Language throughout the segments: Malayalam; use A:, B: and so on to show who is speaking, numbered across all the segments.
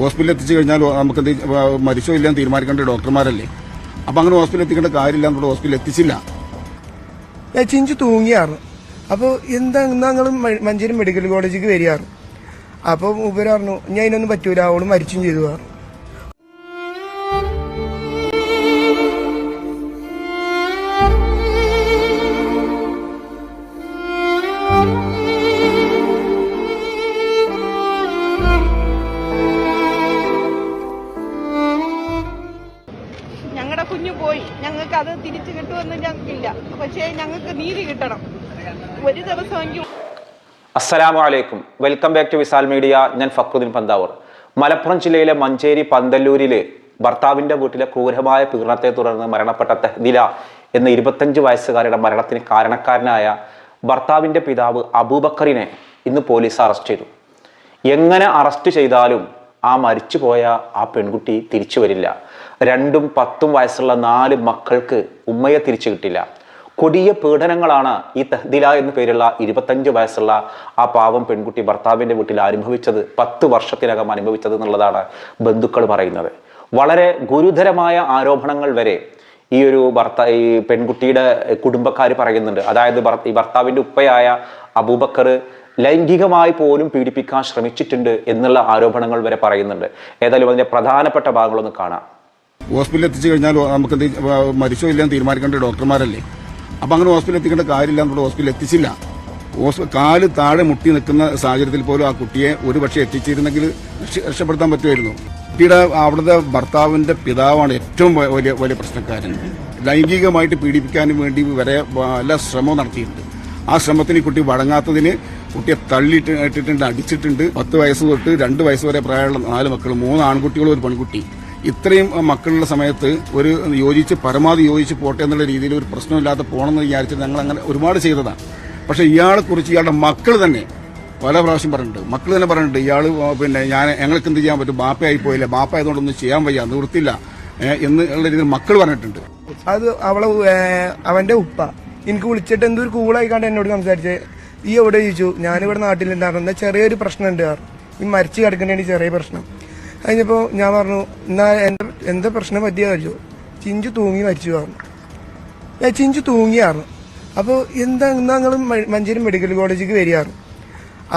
A: ഹോസ്പിറ്റലിൽ എത്തിച്ചു കഴിഞ്ഞാൽ നമുക്ക് മരിച്ചോ ഇല്ലെന്ന് തീരുമാനിക്കേണ്ട ഡോക്ടർമാരല്ലേ? അപ്പം അങ്ങനെ ഹോസ്പിറ്റലിൽ എത്തിക്കേണ്ട കാര്യമില്ല നമ്മുടെ ഹോസ്പിറ്റലിൽ എത്തിച്ചില്ല.
B: ചിഞ്ചു തൂങ്ങിയാറ് അപ്പോൾ എന്താ നിങ്ങൾ മഞ്ചേരി മെഡിക്കൽ കോളേജിലേക്ക് വരികയാണ് അപ്പോൾ ഇവർ പറഞ്ഞു ഞാൻ ഇതിനൊന്നും പറ്റൂല അവൾ മരിച്ചും ചെയ്തു പറഞ്ഞു.
C: അസ്സലാമു അലൈക്കും. Welcome back to Visal media. ഞാൻ ഫക്രുദ്ദീൻ പന്താവൂർ. മലപ്പുറം ജില്ലയിലെ മഞ്ചേരി പന്തല്ലൂരിലെ ഭർത്താവിന്റെ വീട്ടിലെ ക്രൂരമായ പീഡനത്തെ തുടർന്ന് മരണപ്പെട്ട തെഹ്ദില എന്ന ഇരുപത്തഞ്ച് വയസ്സുകാരുടെ മരണത്തിന് കാരണക്കാരനായ ഭർത്താവിന്റെ പിതാവ് അബൂബക്കറിനെ ഇന്ന് പോലീസ് അറസ്റ്റ് ചെയ്തു. എങ്ങനെ അറസ്റ്റ് ചെയ്താലും ആ മരിച്ചുപോയ ആ പെൺകുട്ടി തിരിച്ചു വരില്ല. രണ്ടും പത്തും വയസ്സുള്ള നാല് മക്കൾക്ക് ഉമ്മയെ തിരിച്ചു കിട്ടില്ല. കൊടിയ പീഡനങ്ങളാണ് ഈ തെഹ്ദില എന്ന പേരുള്ള ഇരുപത്തഞ്ച് വയസ്സുള്ള ആ പാവം പെൺകുട്ടി ഭർത്താവിന്റെ വീട്ടിൽ അനുഭവിച്ചത് പത്ത് വർഷത്തിനകം അനുഭവിച്ചത് എന്നുള്ളതാണ് ബന്ധുക്കൾ പറയുന്നത്. വളരെ ഗുരുതരമായ ആരോപണങ്ങൾ വരെ ഈ ഒരു ഭർത്ത ഈ പെൺകുട്ടിയുടെ കുടുംബക്കാർ പറയുന്നുണ്ട്. അതായത് ഈ ഭർത്താവിന്റെ ഉപ്പയായ അബൂബക്കർ ലൈംഗികമായി പോലും പീഡിപ്പിക്കാൻ ശ്രമിച്ചിട്ടുണ്ട് എന്നുള്ള ആരോപണങ്ങൾ വരെ പറയുന്നുണ്ട്. ഏതായാലും അതിന്റെ പ്രധാനപ്പെട്ട ഭാഗങ്ങളൊന്ന് കാണാം.
A: ഹോസ്പിറ്റലിൽ എത്തിച്ചു കഴിഞ്ഞാൽ നമുക്ക് മരിച്ചോ ഇല്ലെന്ന് തീരുമാനിക്കേണ്ട ഡോക്ടർമാരല്ലേ? അപ്പം അങ്ങനെ ഹോസ്പിറ്റലിൽ എത്തിക്കേണ്ട കാര്യമില്ല നമ്മൾ ഹോസ്പിറ്റലിൽ എത്തിച്ചില്ല. കാൽ താഴെ മുട്ടി നിൽക്കുന്ന സാഹചര്യത്തിൽ പോലും ആ കുട്ടിയെ ഒരു പക്ഷേ എത്തിച്ചിരുന്നെങ്കിൽ രക്ഷ- രക്ഷപ്പെടുത്താൻ പറ്റുമായിരുന്നു. കുട്ടിയുടെ അവിടുത്തെ ഭർത്താവിന്റെ പിതാവാണ് ഏറ്റവും വലിയ വലിയ പ്രശ്നക്കാരൻ. ലൈംഗികമായിട്ട് പീഡിപ്പിക്കാനും വേണ്ടി വരെ വല്ല ശ്രമവും നടത്തിയിട്ടുണ്ട്. ആ ശ്രമത്തിന് കുട്ടി വഴങ്ങാത്തതിന് കുട്ടിയെ തള്ളിയിട്ട് ഇട്ടിട്ടുണ്ട് അടിച്ചിട്ടുണ്ട്. പത്ത് വയസ്സ് തൊട്ട് രണ്ട് വയസ്സ് വരെ പ്രായമുള്ള നാല് മക്കൾ മൂന്ന് ആൺകുട്ടികളും ഒരു പെൺകുട്ടി. ഇത്രയും മക്കളുള്ള സമയത്ത് ഒരു യോജിച്ച് പരമാവധി യോജിച്ച് പോട്ടെ എന്നുള്ള രീതിയിൽ ഒരു പ്രശ്നമില്ലാതെ പോകണമെന്ന് വിചാരിച്ചിട്ട് ഞങ്ങൾ അങ്ങനെ ഒരുപാട് ചെയ്തതാണ്. പക്ഷേ ഇയാളെ കുറിച്ച് ഇയാളുടെ മക്കൾ തന്നെ പല പ്രാവശ്യം പറഞ്ഞിട്ടുണ്ട്. മക്കൾ തന്നെ പറഞ്ഞിട്ടുണ്ട് ഇയാൾ പിന്നെ ഞാൻ ഞങ്ങൾക്ക് എന്ത് ചെയ്യാൻ പറ്റും? ബാപ്പയായി പോയില്ല? ബാപ്പ ആയതുകൊണ്ടൊന്നും ചെയ്യാൻ വയ്യ നിവൃത്തില്ല എന്നുള്ള എന്ന് രീതിയിൽ മക്കൾ പറഞ്ഞിട്ടുണ്ട്.
B: അത് അവളെ അവന്റെ ഉപ്പ. എനിക്ക് വിളിച്ചിട്ട് എന്തോ ഒരു കൂളായിക്കാണ്ട് എന്നോട് സംസാരിച്ചേ ഈ എവിടെ ചോദിച്ചു? ഞാനിവിടെ നാട്ടിലുണ്ടായിരുന്നു ചെറിയൊരു പ്രശ്നമുണ്ട്. ഉണ്ട് ഈ മരിച്ചു കിടക്കേണ്ടി ചെറിയ പ്രശ്നം. കഴിഞ്ഞപ്പോ ഞാൻ പറഞ്ഞു എന്നാ എന്റെ എന്താ പ്രശ്നം പറ്റിയ ചോദിച്ചു ചിഞ്ചു തൂങ്ങി മരിച്ചു പറഞ്ഞു. ഞാൻ ചിഞ്ചു തൂങ്ങിയായിരുന്നു അപ്പോൾ എന്താ എന്നാ നിങ്ങൾ മഞ്ചേരി മെഡിക്കൽ കോളേജിലേക്ക് വരികയാണ്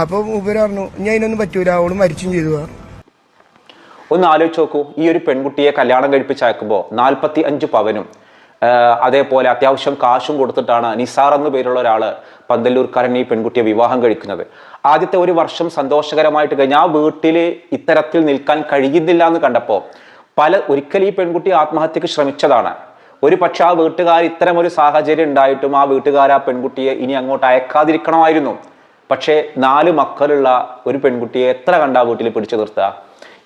B: അപ്പോൾ ഇവർ പറഞ്ഞു ഞാൻ അതിനൊന്നും പറ്റൂല അവൾ മരിച്ചും ചെയ്തു പറഞ്ഞു.
C: ഒന്ന് ആലോചിച്ച് നോക്കൂ ഈ ഒരു പെൺകുട്ടിയെ കല്യാണം കഴിപ്പിച്ച് അയക്കുമ്പോൾ നാൽപ്പത്തി അഞ്ച് പവനും അതേപോലെ അത്യാവശ്യം കാശും കൊടുത്തിട്ടാണ് നിസാർ എന്നു പേരുള്ള ഒരാൾ പന്തല്ലൂർക്കാരൻ ഈ പെൺകുട്ടിയെ വിവാഹം കഴിക്കുന്നത്. ആദ്യത്തെ ഒരു വർഷം സന്തോഷകരമായിട്ട് കഴിഞ്ഞ ആ വീട്ടിൽ ഇത്തരത്തിൽ നിൽക്കാൻ കഴിയുന്നില്ല എന്ന് കണ്ടപ്പോൾ പല ഒരിക്കൽ ഈ പെൺകുട്ടി ആത്മഹത്യക്ക് ശ്രമിച്ചതാണ്. ഒരു പക്ഷെ ആ വീട്ടുകാർ ഇത്തരം ഒരു സാഹചര്യം ഉണ്ടായിട്ടും ആ വീട്ടുകാർ ആ പെൺകുട്ടിയെ ഇനി അങ്ങോട്ട് അയക്കാതിരിക്കണമായിരുന്നു. പക്ഷേ നാല് മക്കളുള്ള ഒരു പെൺകുട്ടിയെ എത്ര കണ്ടാ വീട്ടിൽ പിടിച്ചു നിർത്തുക?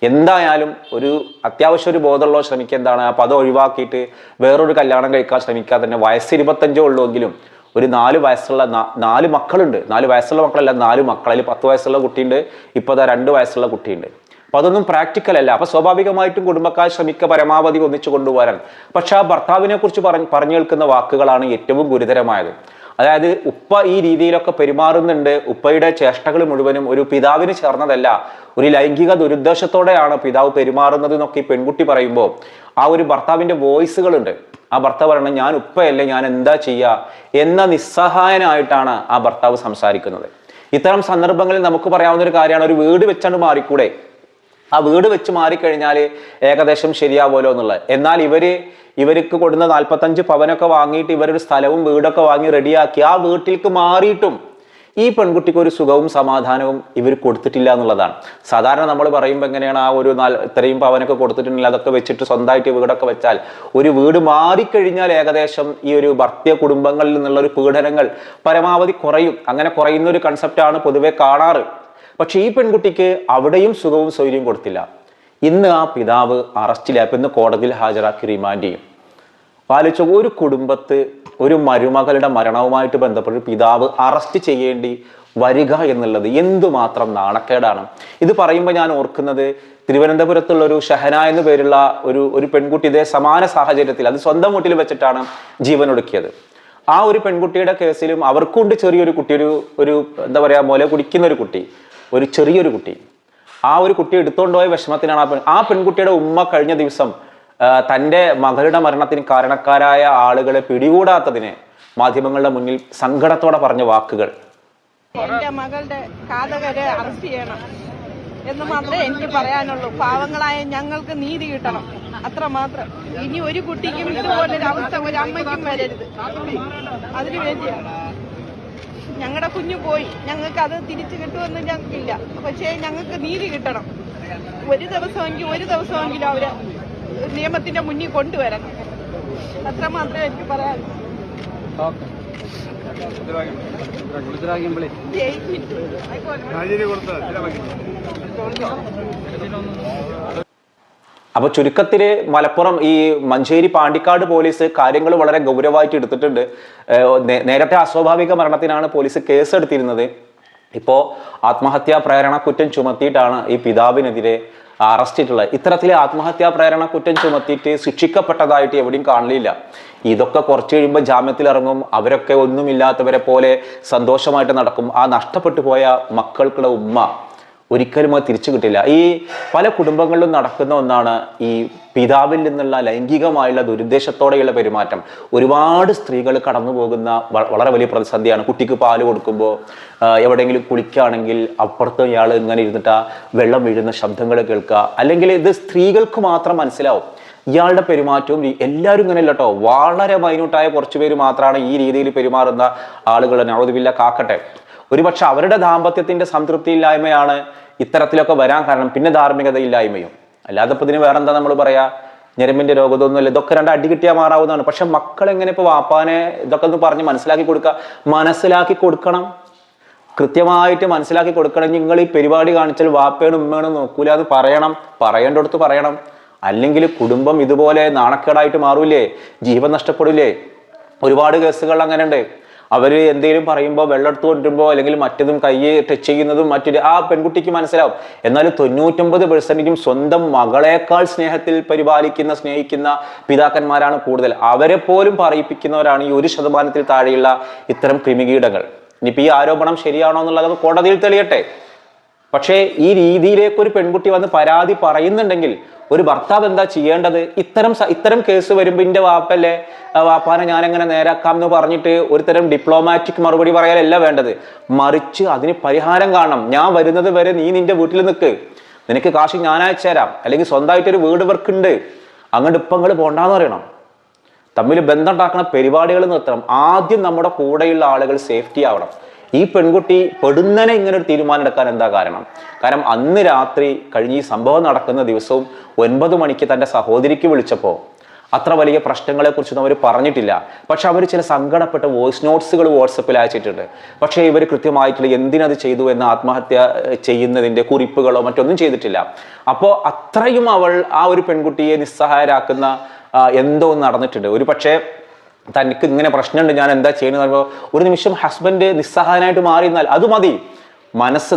C: എന്തായാലും ഒരു അത്യാവശ്യം ഒരു ബോധമുള്ള ശ്രമിക്കുക എന്താണ് ആ അത് ഒഴിവാക്കിയിട്ട് വേറൊരു കല്യാണം കഴിക്കാൻ ശ്രമിക്കാതെ തന്നെ വയസ്സ് ഇരുപത്തഞ്ചോ ഉള്ളുവെങ്കിലും ഒരു നാല് വയസ്സുള്ള നാല് മക്കളുണ്ട്. നാല് വയസ്സുള്ള മക്കളല്ല നാല് മക്കൾ. അതിൽ പത്ത് വയസ്സുള്ള കുട്ടിയുണ്ട് ഇപ്പോൾ അതാ രണ്ട് വയസ്സുള്ള കുട്ടിയുണ്ട്. അപ്പോൾ അതൊന്നും പ്രാക്ടിക്കൽ അല്ല. അപ്പോൾ സ്വാഭാവികമായിട്ടും കുടുംബക്കാർ ശ്രമിക്കുക പരമാവധി ഒന്നിച്ചു കൊണ്ടുപോകാൻ പക്ഷെ ആ ഭർത്താവിനെ കുറിച്ച് പറഞ്ഞ് പറഞ്ഞു കേൾക്കുന്ന വാക്കുകളാണ് ഏറ്റവും ഗുരുതരമായത്. അതായത് ഉപ്പ ഈ രീതിയിലൊക്കെ പെരുമാറുന്നുണ്ട്. ഉപ്പയുടെ ചേഷ്ടകൾ മുഴുവനും ഒരു പിതാവിന് ചേർന്നതല്ല. ഒരു ലൈംഗിക ദുരുദ്ദേശത്തോടെയാണ് പിതാവ് പെരുമാറുന്നത് എന്നൊക്കെ ഈ പെൺകുട്ടി പറയുമ്പോൾ ആ ഒരു ഭർത്താവിന്റെ വോയിസുകളുണ്ട്. ആ ഭർത്താവ് പറയണം ഞാൻ ഉപ്പയല്ലേ ഞാൻ എന്താ ചെയ്യുക എന്ന നിസ്സഹായനായിട്ടാണ് ആ ഭർത്താവ് സംസാരിക്കുന്നത്. ഇത്തരം സന്ദർഭങ്ങളിൽ നമുക്ക് പറയാവുന്ന ഒരു കാര്യമാണ് ഒരു വീട് വെച്ചാണ്ട് മാറിക്കൂടെ? ആ വീട് വെച്ച് മാറിക്കഴിഞ്ഞാൽ ഏകദേശം ശരിയാവുമല്ലോ എന്നുള്ളത്. എന്നാൽ ഇവർ ഇവർക്ക് കൊടുക്കുന്ന നാൽപ്പത്തഞ്ച് പവനൊക്കെ വാങ്ങിയിട്ട് ഇവരൊരു സ്ഥലവും വീടൊക്കെ വാങ്ങി റെഡിയാക്കി ആ വീട്ടിലേക്ക് മാറിയിട്ടും ഈ പെൺകുട്ടിക്ക് ഒരു സുഖവും സമാധാനവും ഇവർ കൊടുത്തിട്ടില്ല എന്നുള്ളതാണ്. സാധാരണ നമ്മൾ പറയുമ്പോൾ എങ്ങനെയാണ് ആ ഒരു നാല് ഇത്രയും പവനൊക്കെ കൊടുത്തിട്ടുണ്ടെങ്കിൽ അതൊക്കെ വെച്ചിട്ട് സ്വന്തമായിട്ട് വീടൊക്കെ വെച്ചാൽ ഒരു വീട് മാറിക്കഴിഞ്ഞാൽ ഏകദേശം ഈ ഒരു ഭർത്തിയ കുടുംബങ്ങളിൽ നിന്നുള്ള ഒരു പീഡനങ്ങൾ പരമാവധി കുറയും. അങ്ങനെ കുറയുന്ന ഒരു കൺസെപ്റ്റാണ് പൊതുവെ കാണാറ്. പക്ഷെ ഈ പെൺകുട്ടിക്ക് അവിടെയും സുഖവും സൗകര്യവും കൊടുത്തില്ല. ഇന്ന് ആ പിതാവ് അറസ്റ്റിലായപ്പോൾ ഇന്ന് കോടതിയിൽ ഹാജരാക്കി റിമാൻഡ് ചെയ്യും. പാലിച്ച ഒരു കുടുംബത്ത് ഒരു മരുമകളുടെ മരണവുമായിട്ട് ബന്ധപ്പെട്ട് പിതാവ് അറസ്റ്റ് ചെയ്യേണ്ടി വരിക എന്നുള്ളത് എന്തുമാത്രം നാണക്കേടാണ്. ഇത് പറയുമ്പോൾ ഞാൻ ഓർക്കുന്നത് തിരുവനന്തപുരത്തുള്ള ഒരു ഷഹന എന്ന പേരുള്ള ഒരു ഒരു പെൺകുട്ടി ഇതേ സമാന സാഹചര്യത്തിൽ അത് സ്വന്തം വീട്ടിൽ വെച്ചിട്ടാണ് ജീവൻ ഒടുക്കിയത്. ആ ഒരു പെൺകുട്ടിയുടെ കേസിലും അവർക്കുണ്ട് ചെറിയൊരു കുട്ടി ഒരു ഒരു എന്താ പറയുക മുല കുടിക്കുന്ന ഒരു കുട്ടി. ഒരു ചെറിയൊരു കുട്ടി. ആ ഒരു കുട്ടി എടുത്തുകൊണ്ട് പോയ വിഷമത്തിനാണ് ആ പെൺ ആ പെൺകുട്ടിയുടെ ഉമ്മ കഴിഞ്ഞ ദിവസം തന്റെ മകളുടെ മരണത്തിന് കാരണക്കാരായ ആളുകളെ പിടികൂടാത്തതിന് മാധ്യമങ്ങളുടെ മുന്നിൽ സങ്കടത്തോടെ പറഞ്ഞ വാക്കുകൾ.
D: എന്റെ മകളുടെ കാതകരെ അറസ്റ്റ് ചെയ്യണം എന്ന് മാത്രമേ എനിക്ക് പറയാനുള്ളൂ. പാവങ്ങളായ ഞങ്ങൾക്ക് നീതി കിട്ടണം. അത്ര മാത്രം ഇനി ഒരു കുട്ടിക്കും ഇതുപോലൊരു അവസ്ഥ ഒരു അമ്മയ്ക്കും വരരുത്. അതിനു വേണ്ടിയാണ് ഞങ്ങളുടെ കുഞ്ഞു പോയി. ഞങ്ങൾക്ക് അത് തിരിച്ചു കിട്ടുമെന്ന് ഞങ്ങൾക്കില്ല. പക്ഷേ ഞങ്ങൾക്ക് നീതി കിട്ടണം. ഒരു ദിവസമെങ്കിൽ ഒരു ദിവസമെങ്കിലും അവർ നിയമത്തിന്റെ മുന്നിൽ കൊണ്ടുവരണം. അത്ര മാത്രമേ എനിക്ക് പറയാനുള്ളൂ. ജയിക്കും
C: അപ്പൊ ചുരുക്കത്തിൽ മലപ്പുറം ഈ മഞ്ചേരി പാണ്ടിക്കാട് പോലീസ് കാര്യങ്ങൾ വളരെ ഗൗരവമായിട്ട് എടുത്തിട്ടുണ്ട്. നേരത്തെ അസ്വാഭാവിക മരണത്തിനാണ് പോലീസ് കേസ് എടുത്തിരുന്നത് ഇപ്പോ ആത്മഹത്യാ പ്രേരണ കുറ്റം ചുമത്തിയിട്ടാണ് ഈ പിതാവിനെതിരെ അറസ്റ്റിട്ടുള്ളത്. ഇത്തരത്തിലെ ആത്മഹത്യാ പ്രേരണ കുറ്റം ചുമത്തിയിട്ട് ശിക്ഷിക്കപ്പെട്ടതായിട്ട് എവിടെയും കാണില്ല ഇതൊക്കെ കുറച്ച് കഴിയുമ്പോൾ ജാമ്യത്തിൽ ഇറങ്ങും അവരൊക്കെ ഒന്നുമില്ലാത്തവരെ പോലെ സന്തോഷമായിട്ട് നടക്കും. ആ നഷ്ടപ്പെട്ടു പോയ മക്കൾക്കുള്ള ഉമ്മ ഒരിക്കലും അത് തിരിച്ചു കിട്ടില്ല. ഈ പല കുടുംബങ്ങളിലും നടക്കുന്ന ഒന്നാണ് ഈ പിതാവിൽ നിന്നുള്ള ലൈംഗികമായുള്ള ദുരുദ്ദേശത്തോടെയുള്ള പെരുമാറ്റം. ഒരുപാട് സ്ത്രീകൾ കടന്നു പോകുന്ന വളരെ വലിയ പ്രതിസന്ധിയാണ്. കുട്ടിക്ക് പാൽ കൊടുക്കുമ്പോൾ എവിടെയെങ്കിലും കുളിക്കുകയാണെങ്കിൽ അപ്പുറത്ത് ഇയാൾ ഇങ്ങനെ ഇരുന്നിട്ട് വെള്ളം വീഴുന്ന ശബ്ദങ്ങൾ കേൾക്കുക അല്ലെങ്കിൽ ഇത് സ്ത്രീകൾക്ക് മാത്രം മനസ്സിലാവും. ഇയാളുടെ പെരുമാറ്റവും എല്ലാവരും ഇങ്ങനെ കേട്ടോ വളരെ മൈന്യൂട്ടായ കുറച്ച് പേര് മാത്രമാണ് ഈ രീതിയിൽ പെരുമാറുന്ന ആളുകൾ നവതുമില്ല കാക്കട്ടെ. ഒരുപക്ഷെ അവരുടെ ദാമ്പത്യത്തിന്റെ സംതൃപ്തി സംതൃപ്തിയില്ലായ്മയാണ് ഇത്തരത്തിലൊക്കെ വരാൻ കാരണം പിന്നെ ധാർമ്മികതയില്ലായ്മയും. അല്ലാതെ ഇപ്പൊ ഇതിന് വേറെന്താ നമ്മൾ പറയാ? ഞരമ്പിന്റെ രോഗതൊന്നുമില്ല ഇതൊക്കെ രണ്ട് അടി കിട്ടിയാൽ മാറാവുന്നതാണ്. പക്ഷെ മക്കൾ എങ്ങനെ ഇപ്പൊ വാപ്പാനെ ഇതൊക്കെ ഒന്ന് പറഞ്ഞ് മനസ്സിലാക്കി കൊടുക്കുക മനസ്സിലാക്കി കൊടുക്കണം. കൃത്യമായിട്ട് മനസ്സിലാക്കി കൊടുക്കണം. നിങ്ങൾ ഈ പരിപാടി കാണിച്ചാൽ വാപ്പയാണ് ഉമ്മയാണ് നോക്കൂല അത് പറയണം. പറയേണ്ടടുത്ത് പറയണം. അല്ലെങ്കിൽ കുടുംബം ഇതുപോലെ നാണക്കേടായിട്ട് മാറൂലേ ജീവൻ നഷ്ടപ്പെടില്ലേ? ഒരുപാട് കേസുകൾ അങ്ങനെ അവർ എന്തെങ്കിലും പറയുമ്പോൾ വെള്ളം എടുത്ത് കൊണ്ടുമ്പോൾ അല്ലെങ്കിൽ മറ്റതും കൈ ടച്ച് ചെയ്യുന്നതും മറ്റൊരു ആ പെൺകുട്ടിക്ക് മനസ്സിലാവും. എന്നാൽ തൊണ്ണൂറ്റൊമ്പത് പെർസെന്റേജും സ്വന്തം മകളേക്കാൾ സ്നേഹത്തിൽ പരിപാലിക്കുന്ന സ്നേഹിക്കുന്ന പിതാക്കന്മാരാണ് കൂടുതൽ. അവരെ പോലും പറയിപ്പിക്കുന്നവരാണ് ഈ ഒരു ശതമാനത്തിൽ താഴെയുള്ള ഇത്തരം ക്രിമികീടങ്ങൾ ഇനിയിപ്പോൾ ഈ ആരോപണം ശരിയാണോ എന്നുള്ളത് കോടതിയിൽ തെളിയട്ടെ. പക്ഷേ ഈ രീതിയിലേക്ക് ഒരു പെൺകുട്ടി വന്ന് പരാതി പറയുന്നുണ്ടെങ്കിൽ ഒരു ഭർത്താവ് എന്താ ചെയ്യേണ്ടത്? ഇത്തരം ഇത്തരം കേസ് വരുമ്പോ ഇന്റെ വാപ്പല്ലേ? വാപ്പാനെ ഞാൻ എങ്ങനെ നേരാക്കാം എന്ന് പറഞ്ഞിട്ട് ഒരു തരം ഡിപ്ലോമാറ്റിക് മറുപടി പറയാനല്ല വേണ്ടത്. മറിച്ച് അതിന് പരിഹാരം കാണണം. ഞാൻ വരുന്നത് വരെ നീ നിന്റെ വീട്ടിൽ നിൽക്ക് നിനക്ക് കാശ് ഞാൻ അയച്ചേരാം അല്ലെങ്കിൽ സ്വന്തമായിട്ട് ഒരു വീട് വർക്കുണ്ട് അങ്ങോട്ട് ഇപ്പം അങ്ങോട്ട് പോണ്ടാന്ന് അറിയണം തമ്മിൽ ബന്ധം ഉണ്ടാക്കുന്ന പരിപാടികൾ നിർത്തണം. ആദ്യം നമ്മുടെ കൂടെയുള്ള ആളുകൾ സേഫ്റ്റി ആവണം. ഈ പെൺകുട്ടി പെടുന്നനെ ഇങ്ങനെ ഒരു തീരുമാനം എടുക്കാൻ എന്താ കാരണം? കാരണം അന്ന് രാത്രി കഴിഞ്ഞ് ഈ സംഭവം നടക്കുന്ന ദിവസവും ഒൻപത് മണിക്ക് തന്റെ സഹോദരിക്ക് വിളിച്ചപ്പോൾ അത്ര വലിയ പ്രശ്നങ്ങളെക്കുറിച്ചൊന്നും അവർ പറഞ്ഞിട്ടില്ല. പക്ഷെ അവർ ചില സങ്കടപ്പെട്ട വോയിസ് നോട്ട്സുകൾ വാട്സപ്പിൽ അയച്ചിട്ടുണ്ട്. പക്ഷേ ഇവർ കൃത്യമായിട്ടുള്ള എന്തിനത് ചെയ്തു എന്ന് ആത്മഹത്യ ചെയ്യുന്നതിന്റെ കുറിപ്പുകളോ മറ്റൊന്നും ചെയ്തിട്ടില്ല. അപ്പോൾ അത്രയും അവൾ ആ ഒരു പെൺകുട്ടിയെ നിസ്സഹായരാക്കുന്ന എന്തോ നടന്നിട്ടുണ്ട്. ഒരു പക്ഷേ തനിക്ക് ഇങ്ങനെ പ്രശ്നമുണ്ട് ഞാൻ എന്താ ചെയ്യുന്നത് പറയുമ്പോൾ ഒരു നിമിഷം ഹസ്ബൻഡ് നിസ്സഹായനായിട്ട് മാറി എന്നാൽ അത് മതി. മനസ്സ്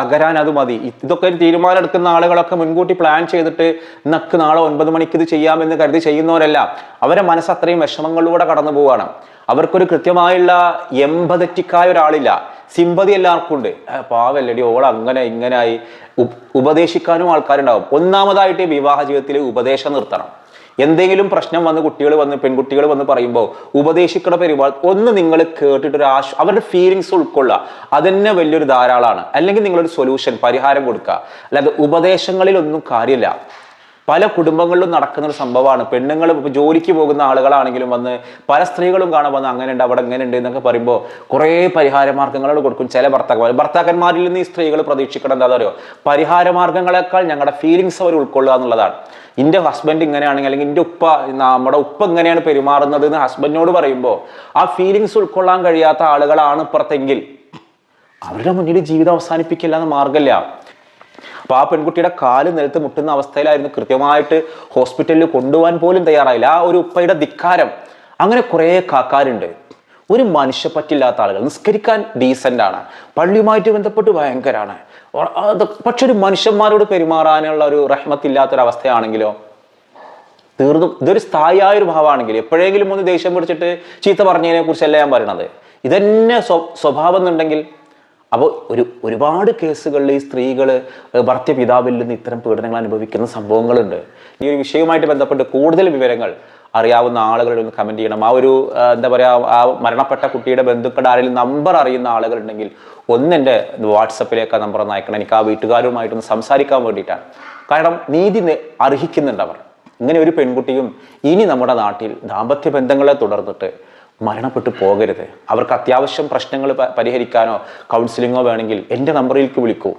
C: തകരാൻ അത് മതി. ഇതൊക്കെ ഒരു തീരുമാനം എടുക്കുന്ന ആളുകളൊക്കെ മുൻകൂട്ടി പ്ലാൻ ചെയ്തിട്ട് നക്ക് നാളെ ഒൻപത് മണിക്ക് ഇത് ചെയ്യാമെന്ന് കരുതി ചെയ്യുന്നവരല്ല. അവരെ മനസ്സ് അത്രയും വിഷമങ്ങളിലൂടെ കടന്നു പോവുകയാണ്. അവർക്കൊരു കൃത്യമായുള്ള എമ്പതറ്റിക്കായ ഒരാളില്ല. സിമ്പതി എല്ലാവർക്കും ഉണ്ട്. പാവല്ലടി ഓൾ അങ്ങനെ ഇങ്ങനായി ഉപ- ഉപദേശിക്കാനും ആൾക്കാരുണ്ടാവും. ഒന്നാമതായിട്ട് വിവാഹ ജീവിതത്തിൽ ഉപദേശം നിർത്തണം. എന്തെങ്കിലും പ്രശ്നം വന്ന് കുട്ടികൾ വന്ന് പെൺകുട്ടികൾ വന്ന് പറയുമ്പോൾ ഉപദേശിക്കുന്ന പരിപാടി ഒന്ന് നിങ്ങൾ കേട്ടിട്ട് ഒരു ആശ അവരുടെ ഫീലിങ്സ് ഉൾക്കൊള്ളുക. അതന്നെ വലിയൊരു ധാരാളമാണ് അല്ലെങ്കിൽ നിങ്ങളൊരു സൊല്യൂഷൻ പരിഹാരം കൊടുക്കുക. അല്ലാതെ ഉപദേശങ്ങളിലൊന്നും കാര്യമില്ല. പല കുടുംബങ്ങളിലും നടക്കുന്ന ഒരു സംഭവമാണ്. പെണ്ണുങ്ങൾ ഇപ്പോൾ ജോലിക്ക് പോകുന്ന ആളുകളാണെങ്കിലും വന്ന് പല സ്ത്രീകളും കാണാൻ വന്ന് അങ്ങനെ ഉണ്ട് അവിടെ അങ്ങനെ ഉണ്ട് എന്നൊക്കെ പറയുമ്പോൾ കുറേ പരിഹാര മാർഗങ്ങൾ കൊടുക്കും ചില ഭർത്താക്കന്മാർ. ഭർത്താക്കന്മാരിൽ നിന്ന് ഈ സ്ത്രീകൾ പ്രതീക്ഷിക്കണം എന്താ പറയുക പരിഹാര മാർഗങ്ങളെക്കാൾ ഞങ്ങളുടെ ഫീലിങ്സ് അവർ ഉൾക്കൊള്ളുക എന്നുള്ളതാണ്. എന്റെ ഹസ്ബൻഡ് ഇങ്ങനെയാണെങ്കിൽ അല്ലെങ്കിൽ എന്റെ ഉപ്പ നമ്മുടെ ഉപ്പ ഇങ്ങനെയാണ് പെരുമാറുന്നത് എന്ന് ഹസ്ബൻഡിനോട് പറയുമ്പോൾ ആ ഫീലിങ്സ് ഉൾക്കൊള്ളാൻ കഴിയാത്ത ആളുകളാണ് ഇപ്പുറത്തെങ്കിൽ അവരുടെ മുന്നിൽ ജീവിതം അവസാനിപ്പിക്കില്ല മാർഗമില്ല അപ്പൊ ആ പെൺകുട്ടിയുടെ കാൽ നിലത്ത് മുട്ടുന്ന അവസ്ഥയിലായിരുന്നു കൃത്യമായിട്ട് ഹോസ്പിറ്റലിൽ കൊണ്ടുപോകാൻ പോലും തയ്യാറായില്ല. ആ ഒരു ഉപ്പയുടെ ധിക്കാരം. അങ്ങനെ കുറേ കാക്കാരുണ്ട്. ഒരു മനുഷ്യപ്പറ്റില്ലാത്ത ആളുകൾ നിസ്കരിക്കാൻ ഡീസന്റ് ആണ്. പള്ളിയുമായിട്ട് ബന്ധപ്പെട്ട് അത് പക്ഷെ ഒരു മനുഷ്യന്മാരോട് പെരുമാറാനുള്ള ഒരു റഹ്മത്തില്ലാത്തൊരവസ്ഥയാണെങ്കിലോ തീർന്നും ഇതൊരു സ്ഥായിയായ ഒരു ഭാവമാണെങ്കിൽ എപ്പോഴെങ്കിലും ഒന്ന് ദേഷ്യം പിടിച്ചിട്ട് ചീത്ത പറഞ്ഞതിനെ കുറിച്ചല്ല ഞാൻ പറയണത്? ഇതന്നെ സ്വ സ്വഭാവം എന്നുണ്ടെങ്കിൽ അപ്പോൾ ഒരു ഒരുപാട് കേസുകളിൽ ഈ സ്ത്രീകൾ ഭർത്തൃപിതാവിൽ നിന്ന് ഇത്തരം പീഡനങ്ങൾ അനുഭവിക്കുന്ന സംഭവങ്ങളുണ്ട്. ഈ ഒരു വിഷയവുമായിട്ട് ബന്ധപ്പെട്ട് കൂടുതൽ വിവരങ്ങൾ അറിയാവുന്ന ആളുകളുടെ ഒന്ന് കമന്റ് ചെയ്യണം. ആ ഒരു എന്താ പറയുക ആ മരണപ്പെട്ട കുട്ടിയുടെ ബന്ധുക്കളുടെ ആരെങ്കിലും നമ്പർ അറിയുന്ന ആളുകളുണ്ടെങ്കിൽ ഒന്ന് എന്റെ വാട്സപ്പിലേക്ക് ആ നമ്പർ ഒന്ന് അയക്കണം. എനിക്ക് ആ വീട്ടുകാരുമായിട്ടൊന്ന് സംസാരിക്കാൻ വേണ്ടിയിട്ടാണ്. കാരണം നീതി അർഹിക്കുന്നുണ്ട് അവർ. ഇങ്ങനെ ഒരു പെൺകുട്ടിയും ഇനി നമ്മുടെ നാട്ടിൽ ദാമ്പത്യ ബന്ധങ്ങളെ തുടർന്നിട്ട് മരണപ്പെട്ടു പോകരുത്. അവർക്ക് അത്യാവശ്യം പ്രശ്നങ്ങൾ പരിഹരിക്കാനോ കൗൺസിലിങ്ങോ വേണമെങ്കിൽ എന്റെ നമ്പറിലേക്ക് വിളിക്കൂ.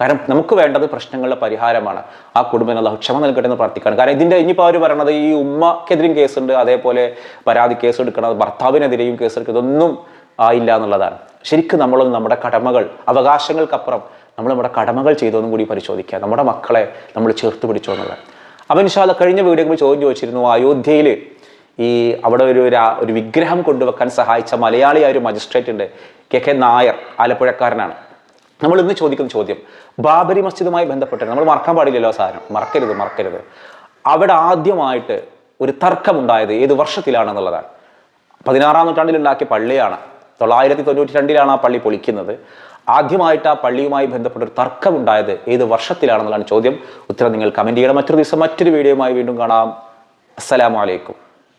C: കാരണം നമുക്ക് വേണ്ടത് പ്രശ്നങ്ങളുടെ പരിഹാരമാണ്. ആ കുടുംബം അല്ലാഹു ക്ഷമ നൽകട്ടെ എന്ന് പ്രാർത്ഥിക്കുകയാണ്. കാരണം ഇതിന്റെ ഇനിയിപ്പോൾ അവർ പറയണത് ഈ ഉമ്മക്കെതിരെയും കേസുണ്ട് അതേപോലെ പരാതി കേസ് എടുക്കണത് ഭർത്താവിനെതിരെയും കേസ് എടുക്കുന്നത് ഒന്നും ആയില്ല എന്നുള്ളതാണ്. ശരിക്കും നമ്മളൊന്ന് നമ്മുടെ കടമകൾ അവകാശങ്ങൾക്കപ്പുറം നമ്മൾ നമ്മുടെ കടമകൾ ചെയ്തോന്നും കൂടി പരിശോധിക്കുക. നമ്മുടെ മക്കളെ നമ്മൾ ചേർത്ത് പിടിച്ചോ എന്നുള്ളത്. അവൻ ഇൻഷാല്ല കഴിഞ്ഞ വീഡിയോയിൽ ചോദ്യം ചോദിച്ചിരുന്നു അയോധ്യയിൽ ഈ അവിടെ ഒരു ഒരു വിഗ്രഹം കൊണ്ടുവെക്കാൻ സഹായിച്ച മലയാളിയായ ഒരു മജിസ്ട്രേറ്റ് ഉണ്ട്. കെ കെ നായർ ആലപ്പുഴക്കാരനാണ്. നമ്മൾ ഇന്ന് ചോദിക്കുന്ന ചോദ്യം ബാബരി മസ്ജിദുമായി ബന്ധപ്പെട്ട് നമ്മൾ മറക്കാൻ പാടില്ലല്ലോ സാധനം. മറക്കരുത് മറക്കരുത്. അവിടെ ആദ്യമായിട്ട് ഒരു തർക്കമുണ്ടായത് ഏത് വർഷത്തിലാണെന്നുള്ളതാണ്. പതിനാറാം നൂറ്റാണ്ടിൽ ഉണ്ടാക്കിയ പള്ളിയാണ്. തൊള്ളായിരത്തി തൊണ്ണൂറ്റി രണ്ടിലാണ് ആ പള്ളി പൊളിക്കുന്നത്. ആദ്യമായിട്ട് ആ പള്ളിയുമായി ബന്ധപ്പെട്ട ഒരു തർക്കമുണ്ടായത് ഏത് വർഷത്തിലാണെന്നുള്ളതാണ് ചോദ്യം. ഉത്തരം നിങ്ങൾ കമന്റ് ചെയ്യണം. മറ്റൊരു ദിവസം മറ്റൊരു വീഡിയോയുമായി വീണ്ടും കാണാം. അസ്സലാമു അലൈക്കും.